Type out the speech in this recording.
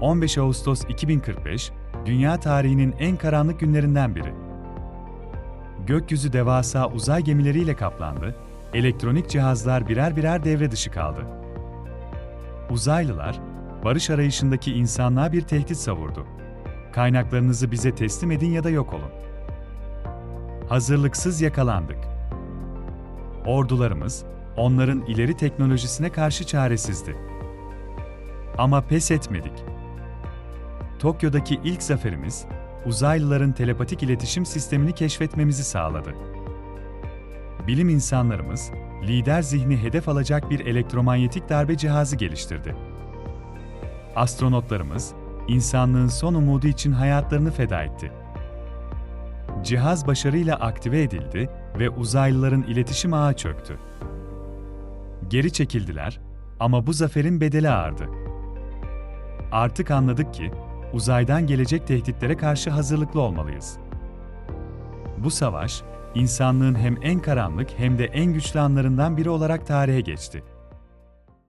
15 Ağustos 2045, dünya tarihinin en karanlık günlerinden biri. Gökyüzü devasa uzay gemileriyle kaplandı, elektronik cihazlar birer birer devre dışı kaldı. Uzaylılar, barış arayışındaki insanlığa bir tehdit savurdu. Kaynaklarınızı bize teslim edin ya da yok olun. Hazırlıksız yakalandık. Ordularımız, onların ileri teknolojisine karşı çaresizdi. Ama pes etmedik. Tokyo'daki ilk zaferimiz, uzaylıların telepatik iletişim sistemini keşfetmemizi sağladı. Bilim insanlarımız, lider zihni hedef alacak bir elektromanyetik darbe cihazı geliştirdi. Astronotlarımız, insanlığın son umudu için hayatlarını feda etti. Cihaz başarıyla aktive edildi ve uzaylıların iletişim ağı çöktü. Geri çekildiler ama bu zaferin bedeli ağırdı. Artık anladık ki uzaydan gelecek tehditlere karşı hazırlıklı olmalıyız. Bu savaş, insanlığın hem en karanlık hem de en güçlü anlarından biri olarak tarihe geçti.